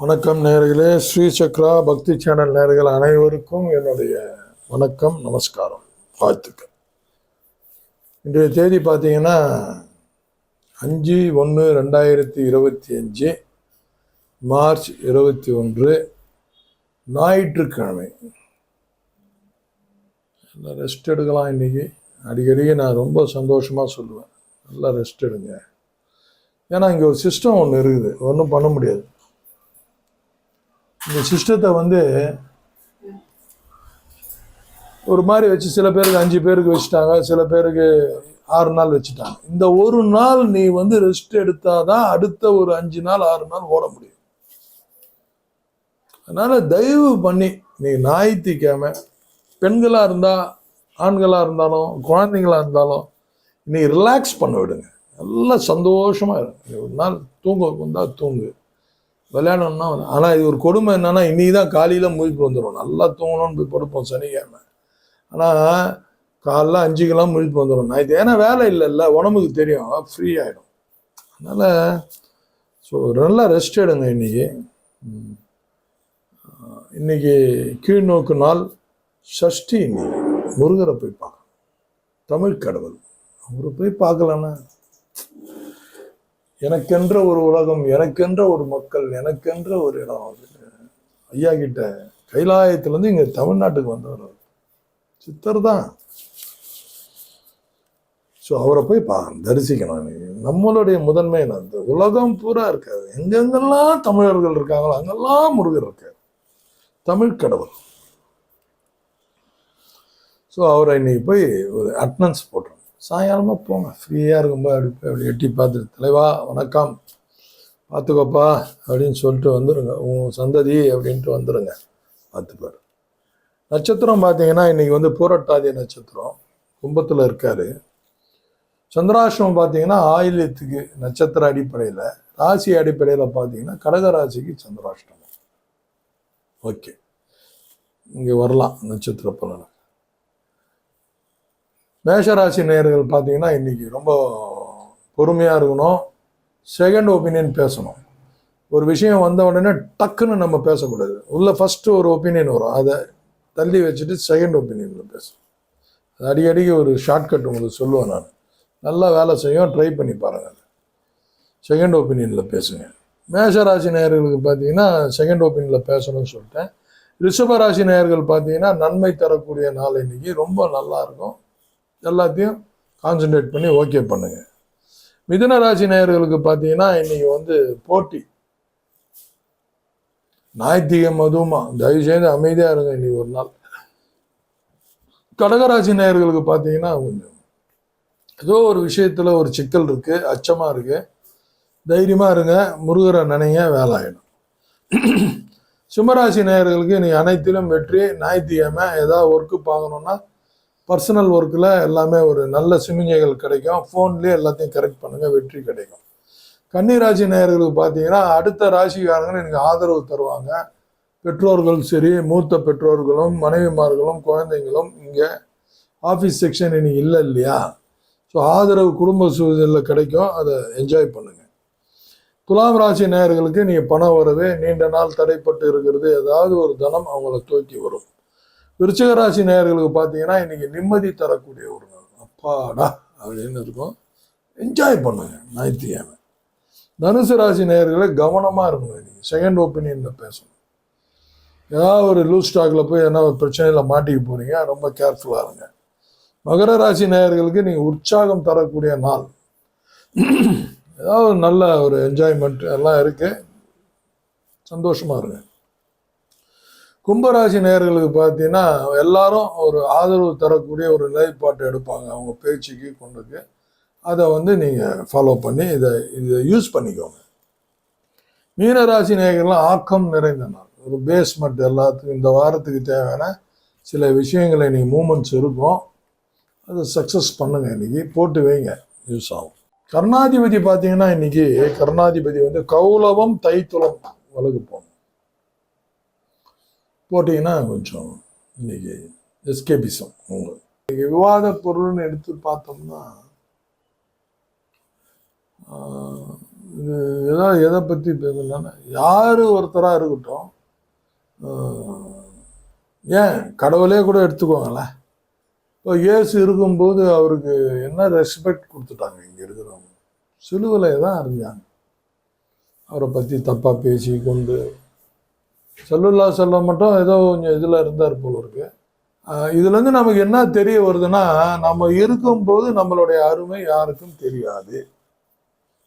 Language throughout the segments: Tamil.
வணக்கம் நேர்களே ஸ்ரீ சக்ரா பக்தி சேனல் நேர்கள் அனைவருக்கும் என்னுடைய வணக்கம் நமஸ்காரம் வாழ்த்துக்கள். இன்றைய தேதி பார்த்தீங்கன்னா அஞ்சு ஒன்று ரெண்டாயிரத்தி இருபத்தி அஞ்சு மார்ச் இருபத்தி ஒன்று ஞாயிற்றுக்கிழமை. நல்லா ரெஸ்ட் எடுக்கலாம் இன்றைக்கி அடிக்கடி நான் ரொம்ப சந்தோஷமாக சொல்லுவேன். நல்லா ரெஸ்ட் எடுங்க. ஏன்னா இங்கே ஒரு சிஸ்டம் ஒன்று இருக்குது. ஒன்றும் பண்ண முடியாது. இந்த சிஸ்டத்தை வந்து ஒரு மாதிரி வச்சு சில பேருக்கு அஞ்சு பேருக்கு வச்சுட்டாங்க சில பேருக்கு ஆறு நாள் வச்சுட்டாங்க. இந்த ஒரு நாள் நீ வந்து ரெஸ்ட் எடுத்தாதான் அடுத்த ஒரு அஞ்சு நாள் ஆறு நாள் ஓட முடியும். அதனால தயவு பண்ணி நீ ஞாயிற்றுக்கிழமை பெண்களாக இருந்தால் ஆண்களாக இருந்தாலும் குழந்தைங்களா இருந்தாலும் நீ ரிலாக்ஸ் பண்ண விடுங்க. நல்லா சந்தோஷமாக இருங்க. ஒரு நாள் தூங்க வந்தால் தூங்கு. விளையாடணும்னா ஆனால் இது ஒரு கொடுமை என்னன்னா இன்றைக்கி தான் காலையில் முழிப்பு வந்துடும் நல்லா தூங்கணும்னு போய் படுப்போம் சனிக்கிழமை. ஆனால் காலைல அஞ்சுக்கெல்லாம் முழிப்பு வந்துடும் நான் இது ஏன்னா வேலை இல்லைல்ல உடம்புக்கு தெரியும். ஃப்ரீ ஆகிடும் அதனால் ஸோ நல்லா ரெஸ்ட் எடுங்க இன்னைக்கு. இன்றைக்கி இன்னைக்கு கீழ்நோக்கு நாள் சஷ்டி இன்னைக்கு. முருகரை போய் பார்க்கணும். தமிழ் கடவுள். அவரை போய் பார்க்கலன்னா எனக்கென்ற ஒரு உலகம் எனக்கென்ற ஒரு மக்கள் எனக்கென்ற ஒரு இடம் அது. ஐயா கிட்ட கைலாயத்திலேருந்து இங்கே தமிழ்நாட்டுக்கு வந்தவர் சித்தர் தான். ஸோ அவரை போய் பா தரிசிக்கணும். நம்மளுடைய முதன்மை அந்த உலகம் பூரா இருக்காது. எங்கெங்கெல்லாம் தமிழர்கள் இருக்காங்களோ அங்கெல்லாம் முருகர் இருக்கார். தமிழ் கடவுள். ஸோ அவரை இன்னைக்கு போய் ஒரு அட்டனன்ஸ் போட்டு சாயங்காலமாக போங்க. ஃப்ரீயாக இருக்கும்போது அப்படி போய் அப்படி எட்டி பார்த்துட்டு தலைவா வணக்கம். பார்த்துக்கோப்பா அப்படின்னு சொல்லிட்டு வந்துடுங்க உன் சந்ததி அப்படின்ட்டு வந்துடுங்க பார்த்துப்பார். நட்சத்திரம் பார்த்தீங்கன்னா இன்றைக்கி வந்து பூரட்டாதி நட்சத்திரம். கும்பத்தில் இருக்கார். சந்திராசிரமம் பார்த்தீங்கன்னா ஆயில்யத்துக்கு நட்சத்திர அடிப்படையில் ராசி அடிப்படையில் பார்த்தீங்கன்னா கடக ராசிக்கு சந்திராஷ்டமம். ஓகே. இங்கே வரலாம் நட்சத்திர பலனை. மேஷராசி நேர்கள் பார்த்தீங்கன்னா இன்றைக்கி ரொம்ப பொறுமையாக இருக்கணும். செகண்ட் ஒப்பீனியன் பேசணும். ஒரு விஷயம் வந்த உடனே டக்குன்னு நம்ம பேசக்கூடாது. உள்ள ஃபஸ்ட்டு ஒரு ஒப்பீனியன் வரும். அதை தள்ளி வச்சுட்டு செகண்ட் ஒப்பீனியனில் பேசணும். அது அடிக்கடிக்கு ஒரு ஷார்ட்கட் உங்களுக்கு சொல்லுவேன் நான். நல்லா வேலை செய்யும் ட்ரை பண்ணி பாருங்கள் செகண்ட் ஒப்பீனியனில் பேசுங்க. மேஷராசி நேயர்களுக்கு பார்த்தீங்கன்னா செகண்ட் ஒப்பீனியனில் பேசணும்னு சொல்லிட்டேன். ரிஷபராசி நேயர்கள் பார்த்தீங்கன்னா நன்மை தரக்கூடிய நாள் இன்னைக்கு. ரொம்ப நல்லா இருக்கும். எல்லாத்தையும் கான்சென்ட்ரேட் பண்ணி ஓகே பண்ணுங்க. மிதுன ராசி நேயர்களுக்கு பார்த்தீங்கன்னா இன்னைக்கு வந்து போட்டி. நாய்த்திகம் அதுவுமா தயவுசெய்து அமைதியாக இருங்க இன்னைக்கு ஒரு நாள். கடகராசி நேயர்களுக்கு பார்த்தீங்கன்னா கொஞ்சம் ஏதோ ஒரு விஷயத்தில் ஒரு சிக்கல் இருக்குது அச்சமாக இருக்குது தைரியமாக இருங்க முருகரை நினைங்க வேலை ஆகிடும் சிம்மராசி நேயர்களுக்கு நீ அனைத்திலும் வெற்றி ஞாயிற்றுக்கிழமை ஏதாவது ஒர்க்கு பார்க்கணுன்னா பர்சனல் ஒர்க்கில் எல்லாமே ஒரு நல்ல சிமிஞ்சைகள் கிடைக்கும். ஃபோன்லேயே எல்லாத்தையும் கரெக்ட் பண்ணுங்கள் வெற்றி கிடைக்கும். கன்னிராசி நேயர்களுக்கு பார்த்தீங்கன்னா அடுத்த ராசிக்காரங்க எனக்கு ஆதரவு தருவாங்க. பெற்றோர்கள் சரி மூத்த பெற்றோர்களும் மனைவிமார்களும் குழந்தைங்களும் இங்கே ஆஃபீஸ் செக்ஷன் இன்னைக்கு இல்லை இல்லையா? ஸோ ஆதரவு குடும்ப சூழலில் கிடைக்கும். அதை என்ஜாய் பண்ணுங்கள் துலாம் ராசி நேயர்களுக்கு நீங்கள் பணம் வரவே நீண்ட நாள் தடைப்பட்டு இருக்கிறது ஏதாவது ஒரு தனம் அவங்கள தூக்கி வரும். விருச்சிக ராசி நேயர்களுக்கு பார்த்தீங்கன்னா இன்னைக்கு நிம்மதி தரக்கூடிய ஒரு நாள். அப்பாடா அப்படின்னு இருக்கும். என்ஜாய் பண்ணுங்க ஞாயிற்றுக்கிழமை. தனுசு ராசி நேயர்களை கவனமாக இருக்கணும் இன்னைக்கு செகண்ட் ஒப்பீனியனில் பேசணும். ஏதாவது ஒரு லூஸ் ஸ்டாக்கில் போய் என்ன ஒரு பிரச்சனையில் மாட்டிக்க போறீங்க ரொம்ப கேர்ஃபுல்லாக இருங்க. மகர ராசி நேயர்களுக்கு நீங்கள் உற்சாகம் தரக்கூடிய நாள். ஏதாவது ஒரு நல்ல ஒரு என்ஜாய்மெண்ட் எல்லாம் இருக்கு. சந்தோஷமாக இருங்க. கும்பராசி நேயர்களுக்கு பார்த்தீங்கன்னா எல்லாரும் ஒரு ஆதரவு தரக்கூடிய ஒரு நிலைப்பாட்டை எடுப்பாங்க. அவங்க பேச்சுக்கு கொண்டுக்கு. அதை வந்து நீங்கள் ஃபாலோ பண்ணி இதை இதை யூஸ் பண்ணிக்கோங்க. மீனராசி நேர்கள்லாம் ஆக்கம் நிறைந்த நாள். ஒரு பேஸ்மெண்ட் எல்லாத்துக்கும் இந்த வாரத்துக்கு தேவையான சில விஷயங்களை நீங்கள் மூமெண்ட்ஸ் இருக்கும். அதை சக்ஸஸ் பண்ணுங்கள் இன்றைக்கி போட்டு வைங்க. யூஸ் ஆகும். கருணாதிபதி பார்த்தீங்கன்னா இன்றைக்கி கருணாதிபதி வந்து கௌலவம் தைத்துளம் வழக்கு போகணும் போட்டிங்கன்னா கொஞ்சம் இன்னைக்கு எஸ்கேபிசம் உங்க. இன்னைக்கு விவாத பொருள்னு எடுத்து பார்த்தோம்னா ஆஹ், இது எதை பற்றி பேசலன்னா யார் ஒருத்தராக இருக்கட்டும் ஏன் கடவுளே கூட எடுத்துக்கோங்களேன் இப்போ இயேசு இருக்கும்போது அவருக்கு என்ன ரெஸ்பெக்ட் கொடுத்துட்டாங்க இங்கே இருக்கிறவங்க? சிலுவிலே தான் அறிஞ்சாங்க அவரை பற்றி தப்பாக பேசி கொண்டு செல்லுல்லா செல்ல மட்டும் ஏதோ கொஞ்சம் இதில் இருந்தார் போல இருக்கு. இதுலேருந்து நமக்கு என்ன தெரிய வருதுன்னா நம்ம இருக்கும்போது நம்மளுடைய அருமை யாருக்கும் தெரியாது.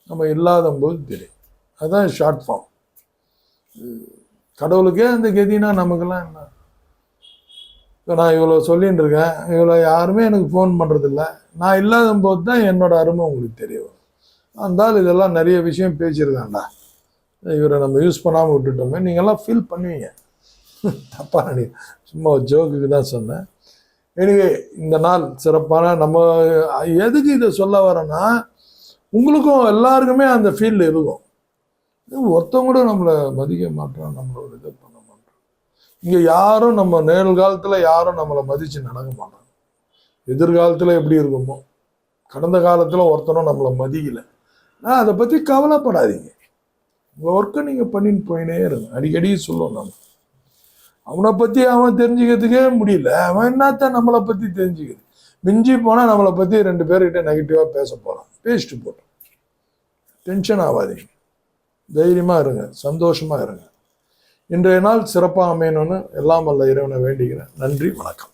நம்ம இல்லாத போது தெரியும். அதுதான் ஷார்ட் ஃபார்ம் கடவுளுக்கே அந்த கதினா நமக்கெல்லாம் என்ன? இப்போ நான் இவ்வளோ சொல்லின்னு இருக்கேன். இவ்வளோ யாருமே எனக்கு ஃபோன் பண்ணுறதில்ல நான் இல்லாத போது தான் என்னோட அருமை உங்களுக்கு தெரிய வரும். அந்தால் இதெல்லாம் நிறைய விஷயம் பேசியிருக்காண்டா இவரை நம்ம யூஸ் பண்ணாமல் விட்டுட்டோமே நீங்கள்லாம் ஃபீல் பண்ணுவீங்க. தப்பாக நீ சும்மா ஜோக்குக்கு தான் சொன்னேன். எனிவே இந்த நாள் சிறப்பான நம்ம எதுக்கு இதை சொல்ல வரேன்னா உங்களுக்கும் எல்லாருக்குமே அந்த ஃபீல்டு இருக்கும். ஒருத்தவங்க கூட நம்மளை மதிக்க மாட்டோம் நம்மளோட இதை பண்ண மாட்டோம் இங்கே யாரும் நம்ம நிகழ்காலத்தில் யாரும் நம்மளை மதித்து நடக்க மாட்டாங்க எதிர்காலத்தில் எப்படி இருக்குமோ கடந்த காலத்தில் ஒருத்தனும் நம்மளை மதிக்கலை. ஆனால் அதை பற்றி கவலைப்படாதீங்க. உங்கள் ஒர்க்கை நீங்கள் பண்ணின்னு போயினே இருங்க. அடிக்கடி சொல்லுவோம் நம்ம அவனை பற்றி அவன் தெரிஞ்சுக்கிறதுக்கே முடியல. அவன் என்னத்தான் நம்மளை பற்றி தெரிஞ்சுக்கிறது மிஞ்சி போனால் நம்மளை பற்றி ரெண்டு பேர்கிட்ட நெகட்டிவாக பேச போகிறான் பேசிட்டு போட்டோம். டென்ஷன் ஆகாதீங்க. தைரியமாக இருங்க. சந்தோஷமாக இருங்க. இன்றைய நாள் சிறப்பாக அமையணும்னு எல்லாம் வல்ல இறைவனை வேண்டிக்கிறேன். நன்றி வணக்கம்.